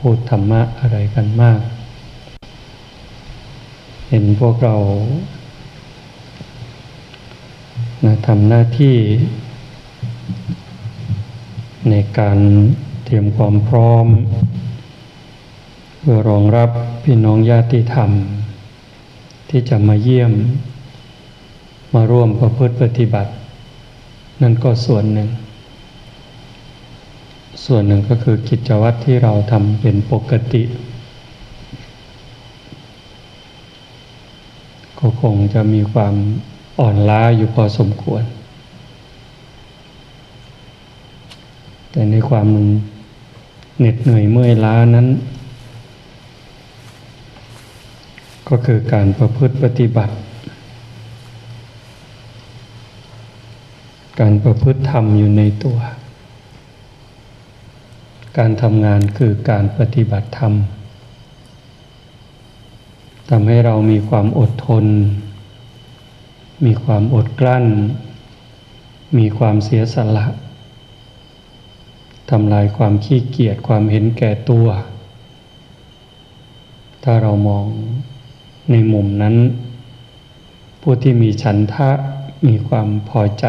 พูดธรรมะอะไรกันมาก เห็นพวกเรานะทำหน้าที่ ในการเตรียมความพร้อม เพื่อรองรับพี่น้องญาติธรรม ที่จะมาเยี่ยม มาร่วมประพฤติปฏิบัติ นั่นก็ส่วนหนึ่ง ส่วนหนึ่งก็คือกิจวัตรที่เราทำเป็นปกติ ก็คงจะมีความอ่อนล้าอยู่พอสมควร แต่ในความเหน็ดเหนื่อยเมื่อยล้านั้น ก็คือการประพฤติปฏิบัติ การประพฤติธรรมอยู่ในตัว การทำงานคือการปฏิบัติธรรมทำให้เรามีความอดทน มีความอดกลั้น มีความเสียสละทำลายความขี้เกียจความเห็นแก่ตัว ถ้าเรามองในมุมนั้น ผู้ที่มีฉันทะมีความพอใจ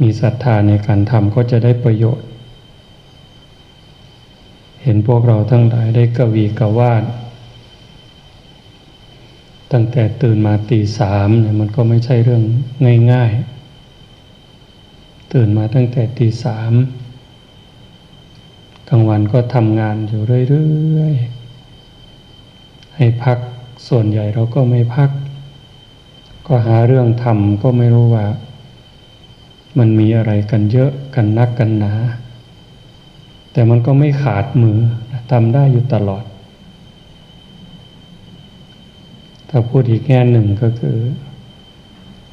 มีศรัทธาในการทำก็จะได้ประโยชน์ เห็นพวกเราทั้งหลายได้กวีกวาดตั้งแต่ตื่นมาตีสามเนี่ยมันก็ไม่ใช่เรื่องง่ายๆ ตื่นมาตั้งแต่ตีสามกลางวันก็ทำงานอยู่เรื่อยๆ ให้พักส่วนใหญ่เราก็ไม่พัก ก็หาเรื่องทำก็ไม่รู้ว่า มันมีอะไรกันเยอะกันนักกันหนา แต่มันก็ไม่ขาดมือทำได้อยู่ตลอด ถ้าพูดอีกแง่หนึ่งก็คือ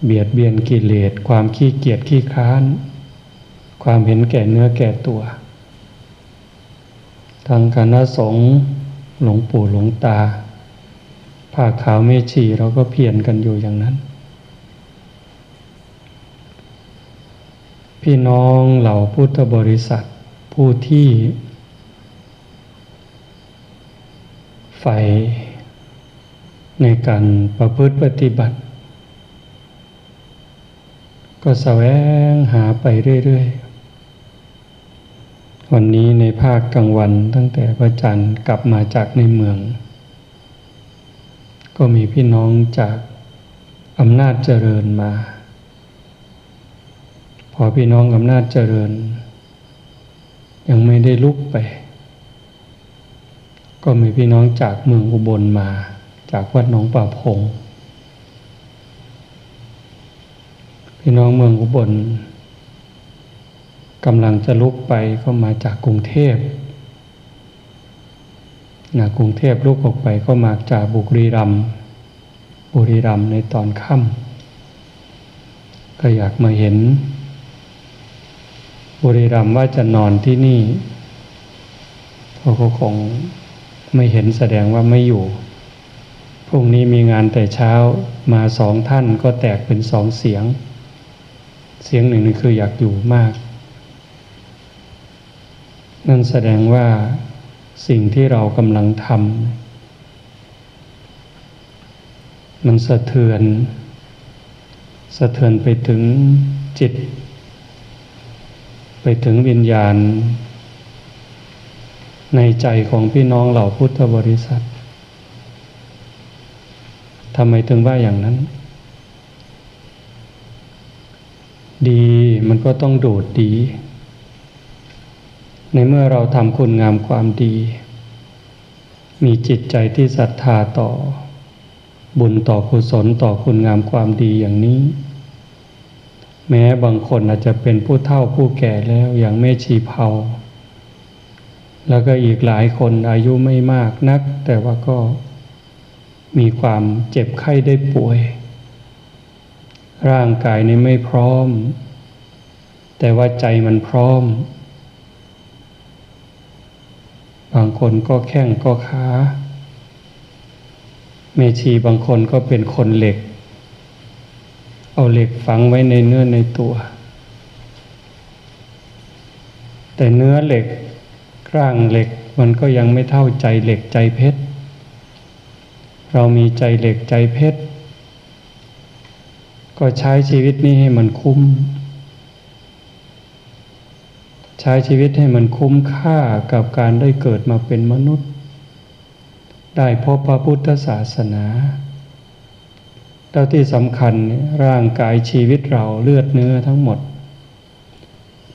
เบียดเบียนกิเลสความขี้เกียจขี้ค้าน ความเห็นแก่เนื้อแก่ตัว ทางคณะสงฆ์หลวงปู่หลวงตาผ้าขาวเมชีเราก็เพียรกันอยู่อย่างนั้น พี่น้องเหล่าพุทธบริษัท ผู้ที่ใฝ่ในการประพฤติปฏิบัติ ก็แสวงหาไปเรื่อยๆ วันนี้ในภาคกลางวันตั้งแต่พระจันทร์กลับมาจากในเมือง ก็มีพี่น้องจากอำนาจเจริญมา พอพี่น้องอำนาจเจริญ ยังไม่ได้ลุกไป ก็มีพี่น้องจากเมืองอุบลมา จากวัดหนองป่าพง พี่น้องเมืองอุบลกำลังจะลุกไปก็มาจากกรุงเทพนะกรุงเทพลุกออกไปก็มาจากบุรีรัมบุรีรัมในตอนค่ำก็อยากมาเห็น บุรีรัมย์ว่าจะนอนที่นี่เขาก็คงไม่เห็นแสดงว่าไม่อยู่ พรุ่งนี้มีงานแต่เช้ามาสองท่านก็แตกเป็นสองเสียง เสียงหนึ่งนี่คืออยากอยู่มาก นั่นแสดงว่าสิ่งที่เรากำลังทำมันสะเทือน สะเทือนไปถึงจิต ไปถึงวิญญาณ ในใจของพี่น้องเหล่าพุทธบริษัททำไมถึงว่าอย่างนั้น ดีมันก็ต้องโดดดี ในเมื่อเราทำคุณงามความดี มีจิตใจที่ศรัทธาต่อ บุญต่อกุศลต่อคุณงามความดีอย่างนี้ แม้บางคนอาจจะเป็นผู้เฒ่าผู้แก่แล้วอย่างแม่ชีเผาแล้วก็อีกหลายคนอายุไม่มากนัก แต่ว่าก็มีความเจ็บไข้ได้ป่วย ร่างกายนี้ไม่พร้อม แต่ว่าใจมันพร้อม บางคนก็แข้งก็ขาเมชีบางคนก็เป็นคนเหล็ก เอาเหล็กฝังไว้ในเนื้อในตัว แต่เนื้อเหล็กกร่างเหล็กมันก็ยังไม่เท่าใจเหล็กใจเพชร เรามีใจเหล็กใจเพชร ก็ใช้ชีวิตนี้ให้มันคุ้ม ใช้ชีวิตให้มันคุ้มค่ากับการได้เกิดมาเป็นมนุษย์ ได้พบพระพุทธศาสนา แล้วที่สำคัญร่างกายชีวิตเราเลือดเนื้อทั้งหมด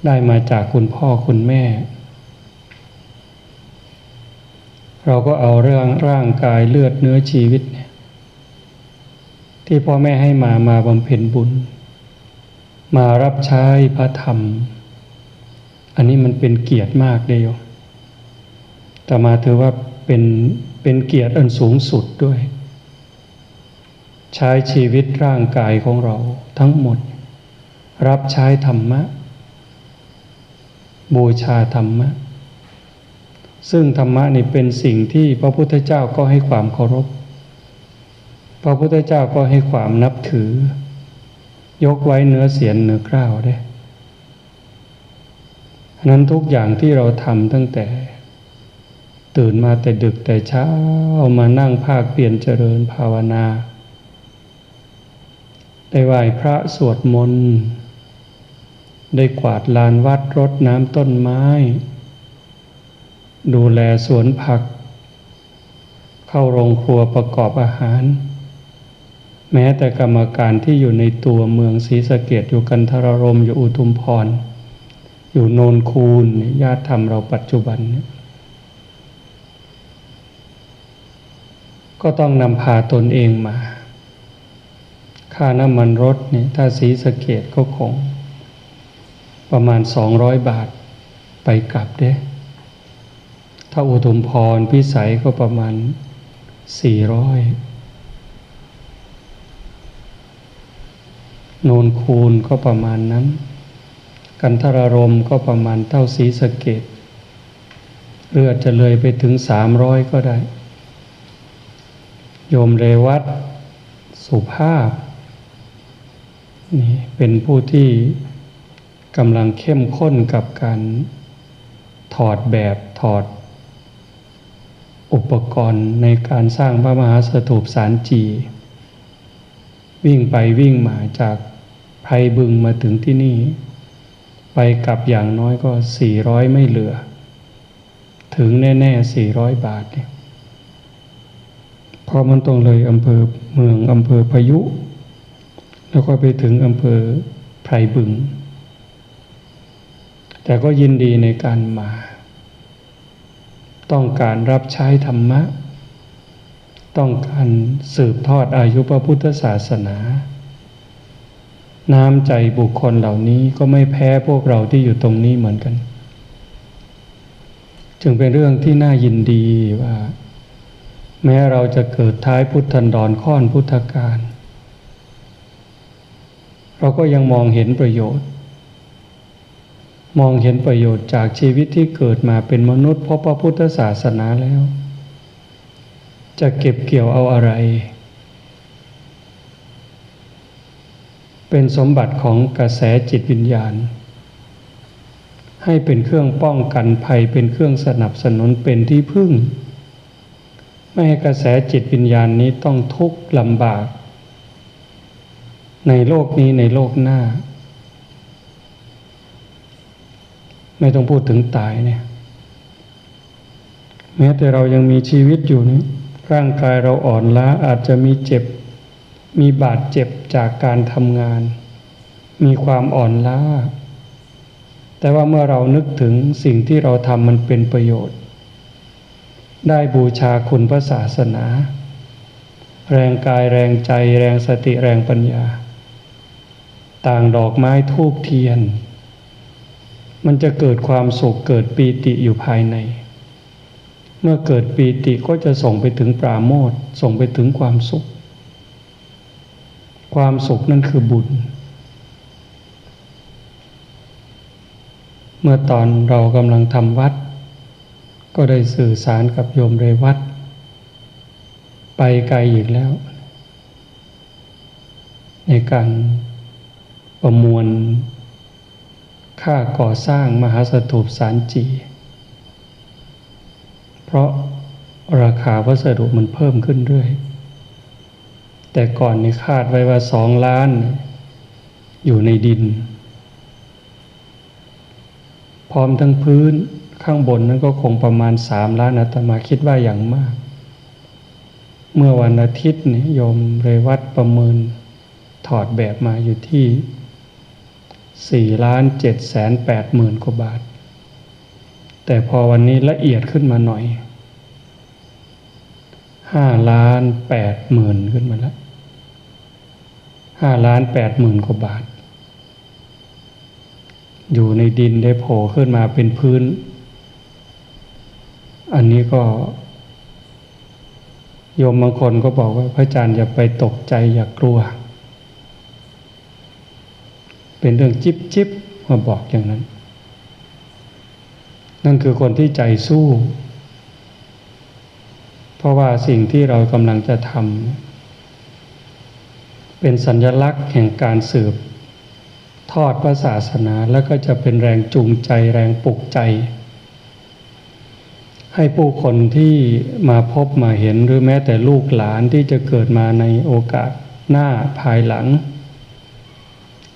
ได้มาจากคุณพ่อคุณแม่ เราก็เอาเรื่องร่างกายเลือดเนื้อชีวิต ที่พ่อแม่ให้มามาบำเพ็ญบุญ มารับใช้พระธรรม อันนี้มันเป็นเกียรติมากเลยโยแต่มาถือว่าเป็นเป็นเกียรติอันสูงสุดด้วย ใช้ชีวิตร่างกายของเราทั้งหมด รับใช้ธรรมะ บูชาธรรมะ ซึ่งธรรมะนี่เป็นสิ่งที่พระพุทธเจ้าก็ให้ความเคารพ พระพุทธเจ้าก็ให้ความนับถือ ยกไว้เนื้อเสียนเนื้อกล้าวได้นั้นทุกอย่างที่เราทำตั้งแต่ ตื่นมาแต่ดึกแต่เช้ามานั่งภาคเปลี่ยนเจริญภาวนา ได้ไหว้พระสวดมนต์ได้กวาดลานวัดรดน้ำต้นไม้ ดูแลสวนผัก เข้าโรงครัวประกอบอาหาร แม้แต่กรรมการที่อยู่ในตัวเมืองศรีสะเกดอยู่กันทรรมอยู่อุทุมพร อยู่โนนคูนญาติธรรมเราปัจจุบัน ก็ต้องนำพาตนเองมา ค่าน้ำมันรถเนี่ยถ้าสีสะเกตก็คง ประมาณสองร้อยบาทไปกลับเด้ ถ้าอุทุมพรพิสัยก็ประมาณสี่ร้อยโนนคูนก็ประมาณนั้น กันทรารมก็ประมาณเท่าสีสะเกตเรือจะเลยไปถึงสามร้อยก็ได้ โยมเรวัตสุภาพ นี่เป็นผู้ที่กำลังเข้มข้นกับการถอดแบบถอด อุปกรณ์ในการสร้างพระมหาสถูปสารจี วิ่งไปวิ่งมาจากไพบึงมาถึงที่นี่ ไปกลับอย่างน้อยก็สี่ร้อยไม่เหลือ ถึงแน่ๆสี่ร้อยบาทเนี่ยพอมันตรงเลยอำเภอเมืองอำเภอพายุ แล้วก็ไปถึงอำเภอไพรบึง แต่ก็ยินดีในการมา ต้องการรับใช้ธรรมะ ต้องการสืบทอดอายุพระพุทธศาสนา น้ำใจบุคคลเหล่านี้ก็ไม่แพ้พวกเราที่อยู่ตรงนี้เหมือนกัน จึงเป็นเรื่องที่น่ายินดีว่า แม้เราจะเกิดท้ายพุทธันดรค่อนพุทธกาล เราก็ยังมองเห็นประโยชน์ มองเห็นประโยชน์จากชีวิตที่เกิดมาเป็นมนุษย์เพราะพระพุทธศาสนาแล้ว จะเก็บเกี่ยวเอาอะไร เป็นสมบัติของกระแสจิตวิญญาณ ให้เป็นเครื่องป้องกันภัยเป็นเครื่องสนับสนุนเป็นที่พึ่ง ไม่ให้กระแสจิตวิญญาณนี้ต้องทุกข์ลำบาก ในโลกนี้ในโลกหน้า ไม่ต้องพูดถึงตายเนี่ย แม้แต่เรายังมีชีวิตอยู่นี้ร่างกายเราอ่อนล้าอาจจะมีเจ็บ มีบาดเจ็บจากการทำงาน มีความอ่อนล้า แต่ว่าเมื่อเรานึกถึงสิ่งที่เราทำมันเป็นประโยชน์ ได้บูชาคุณพระศาสนา แรงกายแรงใจแรงสติแรงปัญญา ต่างดอกไม้ทูบเทียน มันจะเกิดความสุขเกิดปีติอยู่ภายใน เมื่อเกิดปีติก็จะส่งไปถึงปราโมทส่งไปถึงความสุข ความสุขนั่นคือบุญ เมื่อตอนเรากำลังทำวัด ก็ได้สื่อสารกับโยมเรวัดไปไกลอีกแล้ว ในการ ประมวล ค่าก่อสร้างมหาสถูปสารจี เพราะราคาวัสดุมันเพิ่มขึ้นเรื่อย แต่ก่อนนี่คาดไว้ว่าสองล้าน อยู่ในดิน พร้อมทั้งพื้นข้างบนนั้นก็คงประมาณสามล้านอาตมาคิดว่าอย่างมาก เมื่อวันอาทิตย์นี่ยมเรวัดประเมินถอดแบบมาอยู่ที่ สี่ล้านเจ็ดแสนแปดหมื่นกว่าบาท แต่พอวันนี้ละเอียดขึ้นมาหน่อยห้าล้านแปดหมื่นขึ้นมาแล้วห้าล้านแปดหมื่นกว่าบาท อยู่ในดินได้โผล่ขึ้นมาเป็นพื้น อันนี้ก็โยมบางคนก็บอกว่าพระอาจารย์อย่าไปตกใจอย่ากลัว เป็นเรื่องจิบจิบมาบอกอย่างนั้น นั่นคือคนที่ใจสู้ เพราะว่าสิ่งที่เรากำลังจะทำเป็นสัญลักษณ์แห่งการสืบ ทอดพระศาสนาแล้วก็จะเป็นแรงจูงใจแรงปลุกใจ ให้ผู้คนที่มาพบมาเห็นหรือแม้แต่ลูกหลานที่จะเกิดมาในโอกาสหน้าภายหลัง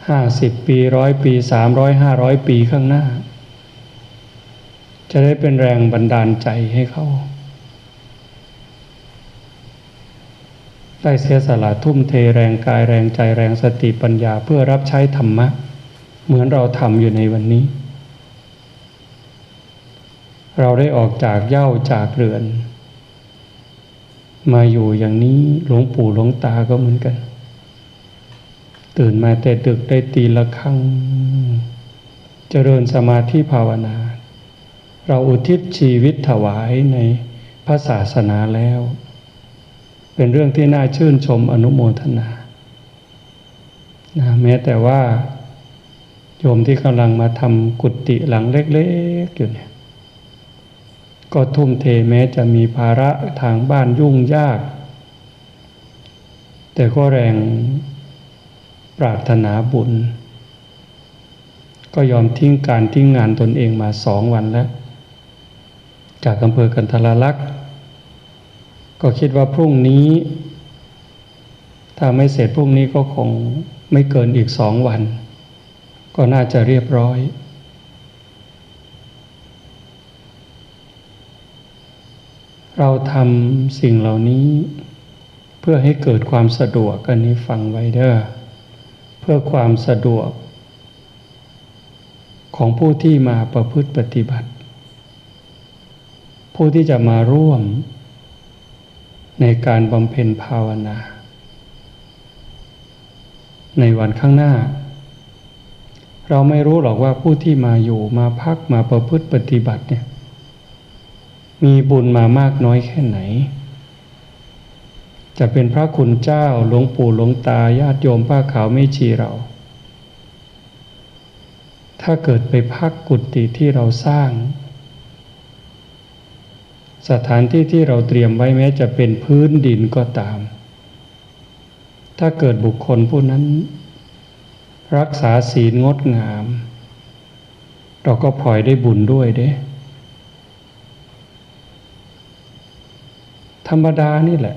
ห้าสิบปีร้อยปีสามร้อยห้าร้อยปีข้างหน้า จะได้เป็นแรงบันดาลใจให้เขา ได้เสียสละทุ่มเทแรงกายแรงใจแรงสติปัญญาเพื่อรับใช้ธรรมะ เหมือนเราทำอยู่ในวันนี้ เราได้ออกจากเย่าจากเรือน มาอยู่อย่างนี้หลวงปู่หลวงตาก็เหมือนกัน ตื่นมาแต่ดึกได้ตีละครั้ง เจริญสมาธิภาวนา เราอุทิศชีวิตถวายในพระศาสนาแล้ว เป็นเรื่องที่น่าชื่นชมอนุโมทนานะแม้แต่ว่าโยมที่กำลังมาทำกุฏิหลังเล็กๆอยู่เนี่ยก็ทุ่มเทแม้จะมีภาระทางบ้านยุ่งยาก แต่ก็แรง ปรารถนาบุญ ก็ยอมทิ้งการทิ้งงานตนเองมาสองวันแล้ว จากอำเภอกันทรลักษณ์ก็คิดว่าพรุ่งนี้ ถ้าไม่เสร็จพรุ่งนี้ก็คงไม่เกินอีกสองวัน ก็น่าจะเรียบร้อยเราทำสิ่งเหล่านี้ เพื่อให้เกิดความสะดวกอันนี้ฟังไว้เด้อ พื่อความสะดวก ของผู้ที่มาประพฤติปฏิบัติ ผู้ที่จะมาร่วม ในการบำเพ็ญภาวนา ในวันข้างหน้า เราไม่รู้หรอกว่าผู้ที่มาอยู่มาพักมาประพฤติปฏิบัติเนี่ยมีบุญมามากน้อยแค่ไหน จะเป็นพระคุณเจ้าหลวงปู่หลวงตาญาติโยมผ้าขาวไม่ชีเรา ถ้าเกิดไปพักกุฏิที่เราสร้าง สถานที่ที่เราเตรียมไว้แม้จะเป็นพื้นดินก็ตาม ถ้าเกิดบุคคลผู้นั้น รักษาศีลงดงาม เราก็พลอยได้บุญด้วยเด้ธรรมดานี่แหละ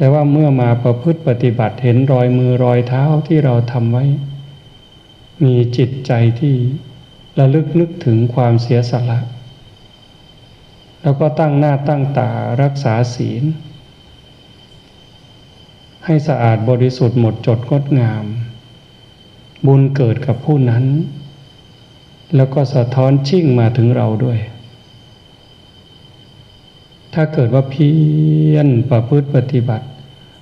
แต่ว่าเมื่อมาประพฤติปฏิบัติเห็นรอยมือรอยเท้าที่เราทำไว้ มีจิตใจที่ระลึกนึกถึงความเสียสละ แล้วก็ตั้งหน้าตั้งตารักษาศีล ให้สะอาดบริสุทธิ์หมดจดงดงาม บุญเกิดกับผู้นั้น แล้วก็สะท้อนชิ่งมาถึงเราด้วย ถ้าเกิดว่าเพียรประพฤติปฏิบัติ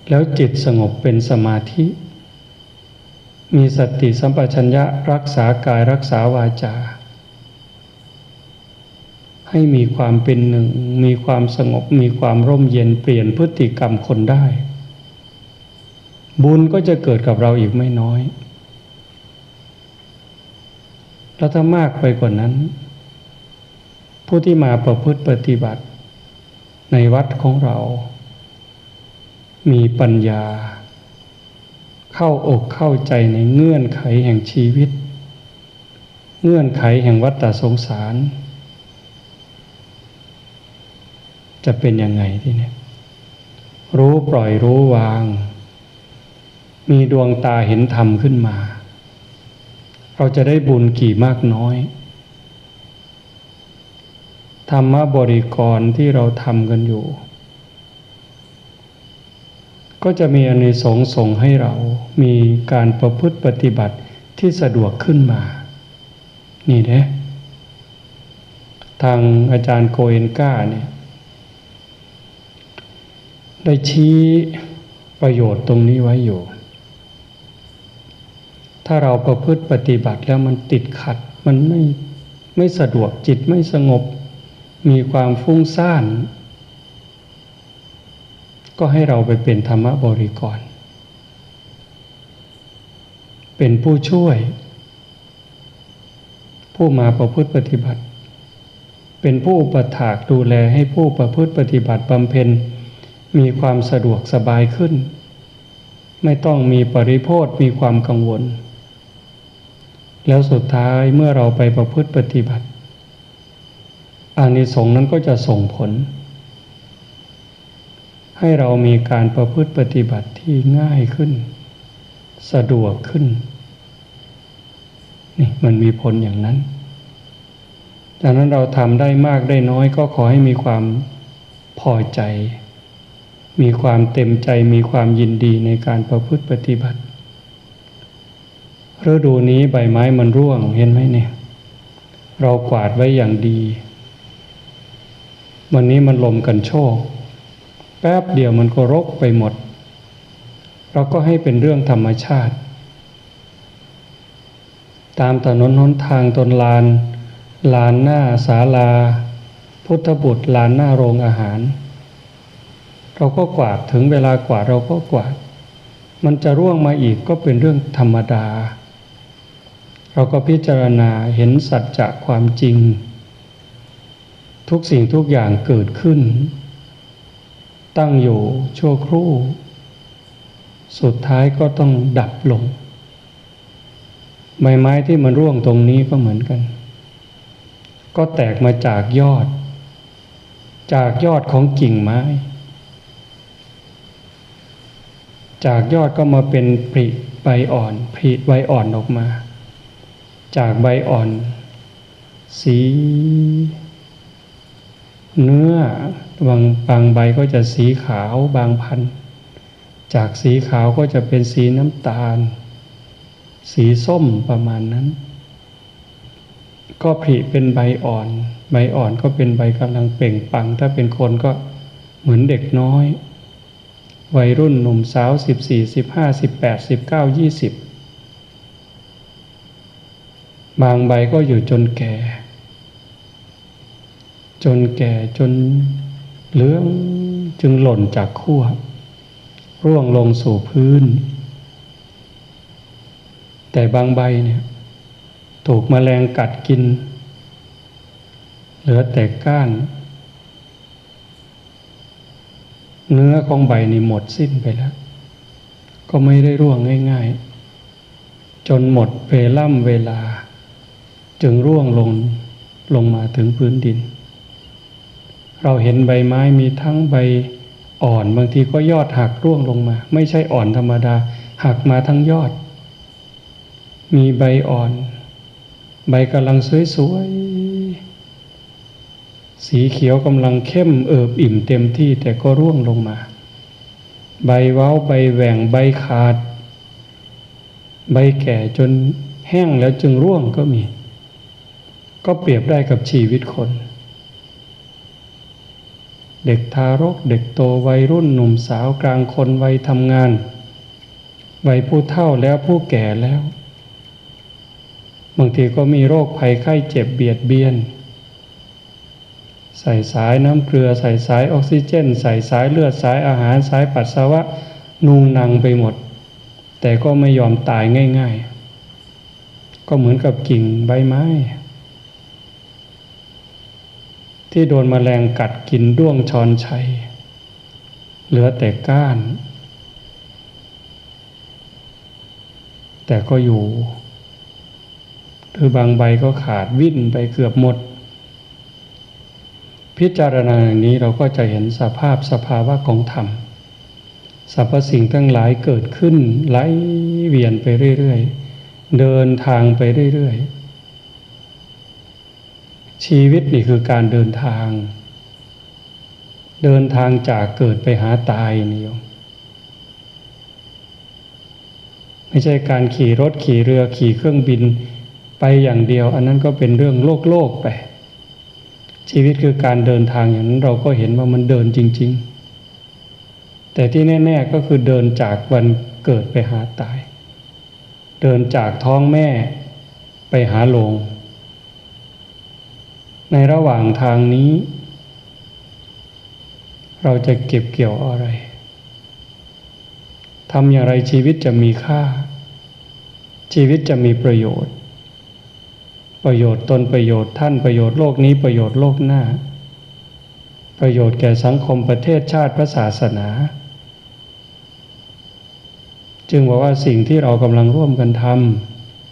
แล้วจิตสงบเป็นสมาธิ มีสติสัมปชัญญะรักษากายรักษาวาจา ให้มีความเป็นหนึ่ง มีความสงบมีความร่มเย็นเปลี่ยนพฤติกรรมคนได้ บุญก็จะเกิดกับเราอีกไม่น้อยแล้วถ้ามากไปกว่านั้น ผู้ที่มาประพฤติปฏิบัติ ในวัดของเรา มีปัญญา เข้าอกเข้าใจในเงื่อนไขแห่งชีวิต เงื่อนไขแห่งวัฏสงสาร จะเป็นยังไงที่เนี่ยรู้ปล่อยรู้วาง มีดวงตาเห็นธรรมขึ้นมา เราจะได้บุญกี่มากน้อย ธรรมบริกรที่เราทำกันอยู่ ก็จะมีอนิสงส์ส่งให้เรามีการประพฤติปฏิบัติที่สะดวกขึ้นมา นี่เด้ทางอาจารย์โกเอนก้าเนี่ยได้ชี้ประโยชน์ตรงนี้ไว้อยู่ ถ้าเราประพฤติปฏิบัติแล้วมันติดขัด มันไม่ไม่สะดวกจิตไม่สงบ มีความฟุ้งซ่าน ก็ให้เราไปเป็นธรรมบริกร เป็นผู้ช่วย ผู้มาประพฤติปฏิบัติ เป็นผู้อุปถากดูแลให้ผู้ประพฤติปฏิบัติบำเพ็ญมีความสะดวกสบายขึ้น ไม่ต้องมีปริโภทมีความกังวล แล้วสุดท้ายเมื่อเราไปประพฤติปฏิบัติ อานิสงส์นั้นก็จะส่งผล ให้เรามีการประพฤติปฏิบัติที่ง่ายขึ้น สะดวกขึ้น นี่มันมีผลอย่างนั้นดังนั้นเราทำได้มากได้น้อยก็ขอให้มีความพอใจ มีความเต็มใจมีความยินดีในการประพฤติปฏิบัติฤดูนี้ใบไม้มันร่วงเห็นไหมเนี่ย เรากวาดไว้อย่างดี วันนี้มันลมกันโชกแป๊บเดียวมันก็รกไปหมด เราก็ให้เป็นเรื่องธรรมชาติ ตามถนนหนทางตนลาน ลานหน้าศาลา พุทธบุตรลานหน้าโรงอาหาร เราก็กวาดถึงเวลากวาดเราก็กวาด มันจะร่วงมาอีกก็เป็นเรื่องธรรมดา เราก็พิจารณาเห็นสัจจะความจริง ทุกสิ่งทุกอย่างเกิดขึ้น ตั้งอยู่ชั่วครู่ สุดท้ายก็ต้องดับลง ใบไม้ที่มันร่วงตรงนี้ก็เหมือนกัน ก็แตกมาจากยอด จากยอดของกิ่งไม้ จากยอดก็มาเป็นผลิใบอ่อนผลิใบอ่อนออกมา จากใบอ่อน สี เนื้อบางบางใบก็จะสีขาวบางพัน จากสีขาวก็จะเป็นสีน้ำตาล สีส้มประมาณนั้น ก็ผลิเป็นใบอ่อน ใบอ่อนก็เป็นใบกำลังเปล่งปัง ถ้าเป็นคนก็เหมือนเด็กน้อย วัยรุ่นหนุ่มสาวสิบสี่สิบห้าสิบแปดสิบเก้ายี่สิบบางใบก็อยู่จนแก่ จนแก่จนเหลืองจึงหล่นจากขั้วร่วงลงสู่พื้น แต่บางใบเนี่ย ถูกมแมลงกัดกิน เหลือแต่ก้าน เนื้อของใบนี่หมดสิ้นไปแล้ว ก็ไม่ได้ร่วงง่าย ๆ จนหมดเวล่ำเวลา จึงร่วงลงลงมาถึงพื้นดิน เราเห็นใบไม้มีทั้งใบอ่อนบางทีก็ยอดหักร่วงลงมา ไม่ใช่อ่อนธรรมดา หักมาทั้งยอด มีใบอ่อน ใบกำลังสวยๆสีเขียวกำลังเข้มเอิบอิ่มเต็มที่แต่ก็ร่วงลงมา ใบเว้าใบแหว่งใบขาด ใบแก่จนแห้งแล้วจึงร่วงก็มี ก็เปรียบได้กับชีวิตคน เด็กทารกเด็กโตวัยรุ่นหนุ่มสาวกลางคนวัยทำงาน วัยผู้เฒ่าแล้วผู้แก่แล้ว บางทีก็มีโรคภัยไข้เจ็บเบียดเบียน ใส่สายน้ำเกลือ ใส่สายออกซิเจน ใส่สายเลือดสายอาหารสายปัสสาวะนุงนังไปหมด แต่ก็ไม่ยอมตายง่าย ๆ ก็เหมือนกับกิ่งใบไม้ ที่โดนมแมลงกัดกินด้วงชอนชัย เหลือแต่ก้าน แต่ก็อยู่ หรือบางใบก็ขาดวิ่นไปเกือบหมด พิจารณาอย่างนี้เราก็จะเห็นสภาพสภาวะของธรรมสรรพสิ่งทั้งหลายเกิดขึ้นไหลเวียนไปเรื่อย ๆ เดินทางไปเรื่อย ๆ ชีวิตนี่คือการเดินทาง เดินทางจากเกิดไปหาตายนี่โยมไม่ใช่การขี่รถขี่เรือขี่เครื่องบินไปอย่างเดียว อันนั้นก็เป็นเรื่องโลกโลกไปชีวิตคือการเดินทางอย่างนั้นเราก็เห็นว่ามันเดินจริง ๆ แต่ที่แน่ ๆก็คือเดินจากวันเกิดไปหาตาย เดินจากท้องแม่ไปหาโลง ในระหว่างทางนี้ เราจะเก็บเกี่ยวอะไรทำอย่างไรชีวิตจะมีค่า ชีวิตจะมีประโยชน์ ประโยชน์ตนประโยชน์ท่านประโยชน์โลกนี้ประโยชน์โลกหน้า ประโยชน์แก่สังคมประเทศชาติพระศาสนา จึงบอกว่าสิ่งที่เรากำลังร่วมกันท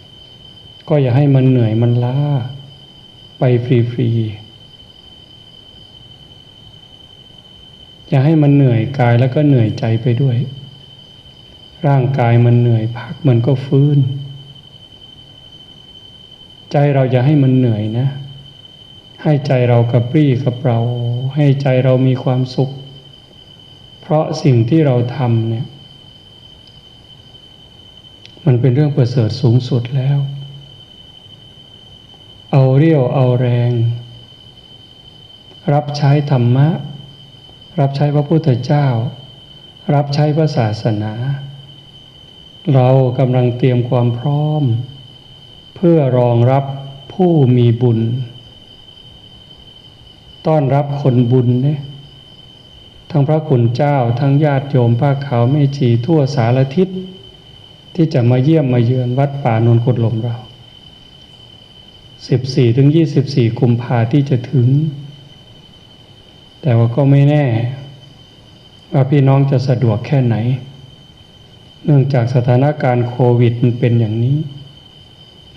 ำก็อย่าให้มันเหนื่อยมันล้า ไปฟรีๆอย่าให้มันเหนื่อยกายแล้วก็เหนื่อยใจไปด้วย ร่างกายมันเหนื่อยพักมันก็ฟื้น ใจเราจะให้มันเหนื่อยนะ ให้ใจเรากระปรี้กระเปร่าให้ใจเรามีความสุข เพราะสิ่งที่เราทำเนี่ย มันเป็นเรื่องประเสริฐสูงสุดแล้ว เอาเรี่ยวเอาแรง รับใช้ธรรมะ รับใช้พระพุทธเจ้า รับใช้พระศาสนา เรากำลังเตรียมความพร้อม เพื่อรองรับผู้มีบุญ ต้อนรับคนบุญเนี่ยทั้งพระคุณเจ้าทั้งญาติโยมผ้าขาวไม่จีทั่วสารทิศที่จะมาเยี่ยมมาเยือนวัดป่านนกุฎลมเรา 14ถึง24กุมภาที่จะถึง แต่ว่าก็ไม่แน่ ว่าพี่น้องจะสะดวกแค่ไหน เนื่องจากสถานการณ์โควิดมันเป็นอย่างนี้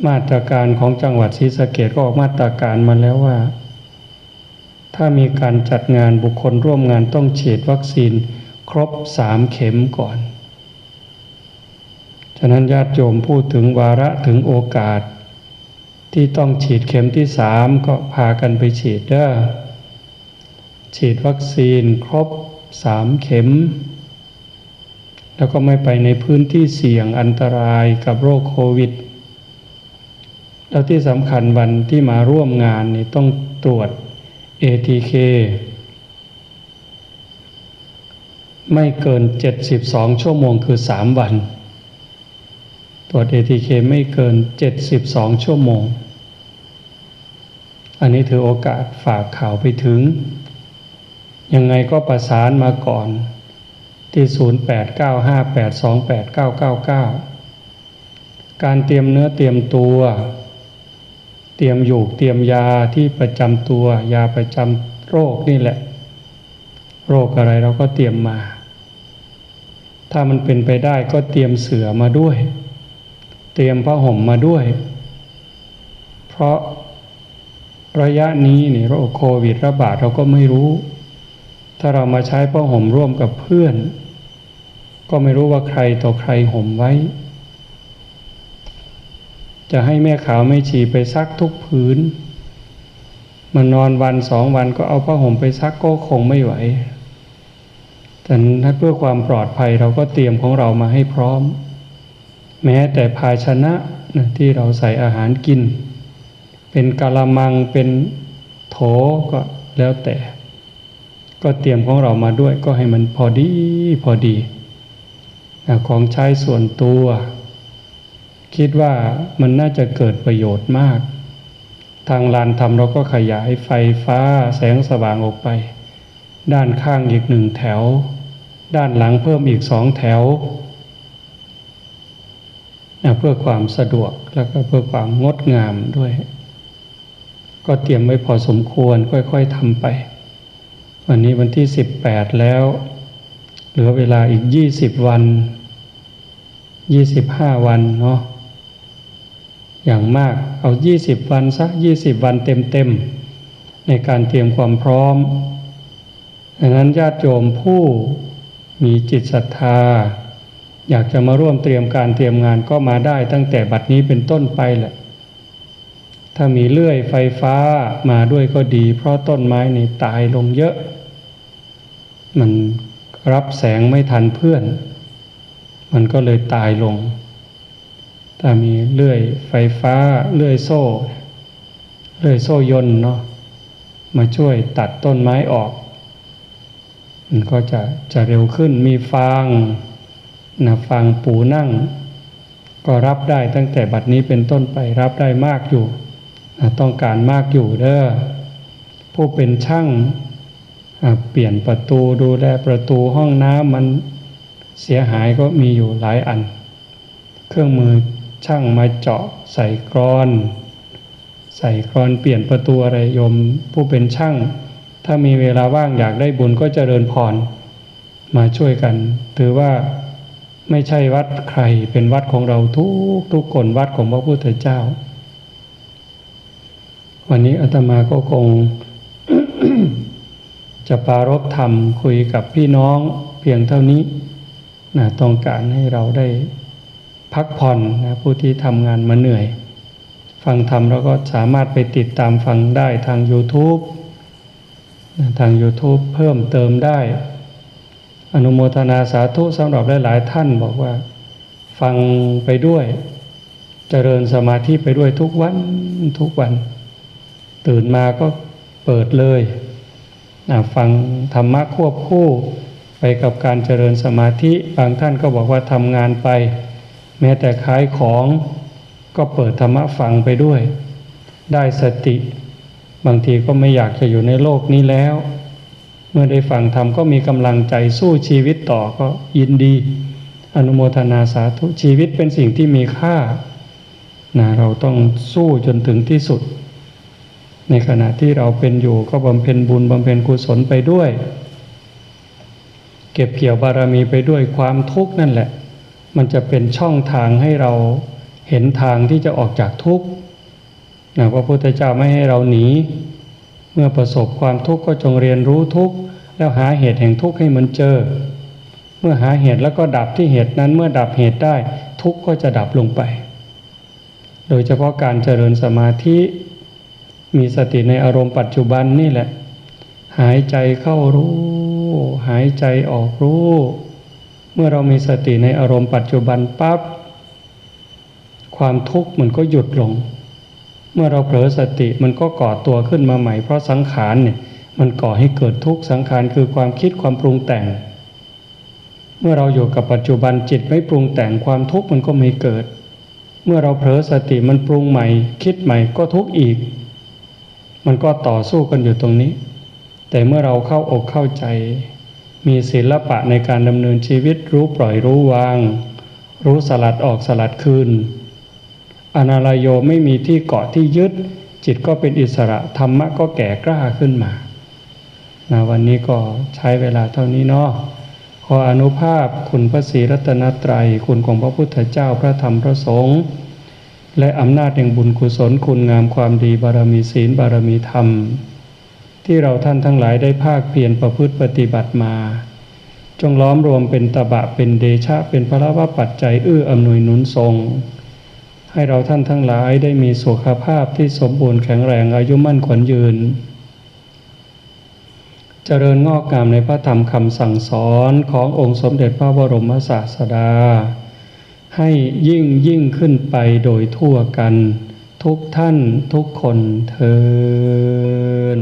มาตรการของจังหวัดศรีสะเกดก็ออกมาตรการมาแล้วว่า ถ้ามีการจัดงานบุคคลร่วมงานต้องฉีดวัคซีนครบสามเข็มก่อน ฉะนั้นญาติโยมพูดถึงวาระถึงโอกาส ที่ต้องฉีดเข็มที่สามก็พากันไปฉีดเด้อฉีดวัคซีนครบสามเข็ม แล้วก็ไม่ไปในพื้นที่เสี่ยงอันตรายกับโรคโควิด แล้วที่สำคัญวันที่มาร่วมงานนี่ต้องตรวจ ATK ไม่เกิน 72 ชั่วโมงคือ 3 วัน ตรวจ ATK ไม่เกิน 72 ชั่วโมง อันนี้ถือโอกาสฝากข่าวไปถึง ยังไงก็ประสานมาก่อน ที่ 0895828999 การเตรียมเนื้อเตรียมตัว เตรียมอยู่เตรียมยาที่ประจำตัว ยาประจำโรคนี่แหละ โรคอะไรเราก็เตรียมมา ถ้ามันเป็นไปได้ก็เตรียมเสือมาด้วย เตรียมผ้าห่มมาด้วย เพราะ ระยะนี้นี่โรคโควิดระบาดเราก็ไม่รู้ ถ้าเรามาใช้ผ้าห่มร่วมกับเพื่อน ก็ไม่รู้ว่าใครต่อใครห่มไว้ จะให้แม่ขาวไม่ฉีไปซักทุกพื้น มันนอนวันสองวันก็เอาผ้าห่มไปซักก็คงไม่ไหว แต่ถ้าเพื่อความปลอดภัยเราก็เตรียมของเรามาให้พร้อม แม้แต่ภาชนะที่เราใส่อาหารกิน เป็นกะละมังเป็นโถก็แล้วแต่ ก็เตรียมของเรามาด้วยก็ให้มันพอดีพอดีของใช้ส่วนตัว คิดว่ามันน่าจะเกิดประโยชน์มาก ทางลานทำเราก็ขยายไฟฟ้าแสงสว่างออกไป ด้านข้างอีกหนึ่งแถว ด้านหลังเพิ่มอีกสองแถวเพื่อความสะดวกแล้วก็เพื่อความงดงามด้วย ก็เตรียมไว้พอสมควรค่อยๆทำไป วันนี้วันที่สิบแปดแล้ว เหลือเวลาอีกยี่สิบวันยี่สิบห้าวันเนาะอย่างมากเอายี่สิบวันสักยี่สิบวันเต็มเต็มในการเตรียมความพร้อมดังนั้นญาติโยมผู้มีจิตศรัทธา อยากจะมาร่วมเตรียมการเตรียมงานก็มาได้ตั้งแต่บัดนี้เป็นต้นไปแหละ ถ้ามีเลื่อยไฟฟ้ามาด้วยก็ดี เพราะต้นไม้นี่ตายลงเยอะ มันรับแสงไม่ทันเพื่อน มันก็เลยตายลง ถ้ามีเลื่อยไฟฟ้าเลื่อยโซ่ เลื่อยโซ่ยนเนาะมาช่วยตัดต้นไม้ออก มันก็จะจะเร็วขึ้นมีฟางนะฟางปูนั่ง ก็รับได้ตั้งแต่บัดนี้เป็นต้นไปรับได้มากอยู่ ต้องการมากอยู่เด้อผู้เป็นช่างเปลี่ยนประตูดูแลประตูห้องน้ำมันเสียหายก็มีอยู่หลายอัน เครื่องมือช่างมาเจาะใส่กรอน ใส่กรอนเปลี่ยนประตูอะไรโยมผู้เป็นช่าง ถ้ามีเวลาว่างอยากได้บุญก็จเจริญพรมาช่วยกัน ถือว่าไม่ใช่วัดใครเป็นวัดของเราทุกทุกคนวัดของพระพุทธเจ้า วันนี้อาตมาก็คง จะปารบธรรมคุยกับพี่น้องเพียงเท่านี้นะต้องการให้เราได้พักผ่อนนะผู้ที่ทำงานมาเหนื่อย ฟังธรรมแล้วก็สามารถไปติดตามฟังได้ทาง YouTube นะทาง YouTube เพิ่มเติมได้ อนุโมทนาสาธุสำหรับหลายๆท่านบอกว่า ฟังไปด้วยเจริญสมาธิไปด้วยทุกวันทุกวัน ตื่นมาก็เปิดเลยฟังธรรมะควบคู่ไปกับการเจริญสมาธิ บางท่านก็บอกว่าทำงานไป แม้แต่ขายของก็เปิดธรรมะฟังไปด้วย ได้สติ บางทีก็ไม่อยากจะอยู่ในโลกนี้แล้ว เมื่อได้ฟังธรรมก็มีกำลังใจสู้ชีวิตต่อก็ยินดี อนุโมทนาสาธุชีวิตเป็นสิ่งที่มีค่านะเราต้องสู้จนถึงที่สุด ในขณะที่เราเป็นอยู่ก็บำเพ็ญบุญบำเพ็ญกุศลไปด้วย เก็บเกี่ยวบารมีไปด้วยความทุกข์นั่นแหละ มันจะเป็นช่องทางให้เราเห็นทางที่จะออกจากทุกข์นะพระพุทธเจ้าไม่ให้เราหนี เมื่อประสบความทุกข์ก็จงเรียนรู้ทุกข์แล้วหาเหตุแห่งทุกข์ให้มันเจอ เมื่อหาเหตุแล้วก็ดับที่เหตุนั้นเมื่อดับเหตุได้ทุกข์ก็จะดับลงไป โดยเฉพาะการเจริญสมาธิ มีสติในอารมณ์ปัจจุบันนี่แหละ หายใจเข้ารู้ หายใจออกรู้ เมื่อเรามีสติในอารมณ์ปัจจุบันปั๊บความทุกข์มันก็หยุดลง เมื่อเราเผลอสติมันก็ก่อตัวขึ้นมาใหม่ เพราะสังขารเนี่ยมันก่อให้เกิดทุกข์สังขารคือความคิดความปรุงแต่ง เมื่อเราอยู่กับปัจจุบันจิตไม่ปรุงแต่งความทุกข์มันก็ไม่เกิด เมื่อเราเผลอสติมันปรุงใหม่ คิดใหม่ก็ทุกข์อีก มันก็ต่อสู้กันอยู่ตรงนี้ แต่เมื่อเราเข้าอกเข้าใจ มีศิลปะในการดำเนินชีวิตรู้ปล่อยรู้วาง รู้สลัดออกสลัดคืนอนาลโยไม่มีที่เกาะที่ยึด จิตก็เป็นอิสระธรรมะก็แก่กล้าขึ้นมานะวันนี้ก็ใช้เวลาเท่านี้เนาะขออนุภาพคุณพระศรีรัตนตรัย คุณของพระพุทธเจ้าพระธรรมพระสงฆ์ และอำนาจแห่งบุญกุศลคุณงามความดีบารมีศีลบารมีธรรม ที่เราท่านทั้งหลายได้ภาคเพียรประพฤติปฏิบัติมา จงล้อมรวมเป็นตบะเป็นเดชะเป็นพระวปัจจัยเอื้ออำนวยหนุนทรง ให้เราท่านทั้งหลายได้มีสุขภาพที่สมบูรณ์แข็งแรงอายุมั่นขวัญยืน เจริญงอกงามในพระธรรมคำสั่งสอนขององค์สมเด็จพระบรมศาสดา ให้ยิ่งยิ่งขึ้นไปโดยทั่วกัน ทุกท่านทุกคนเทิน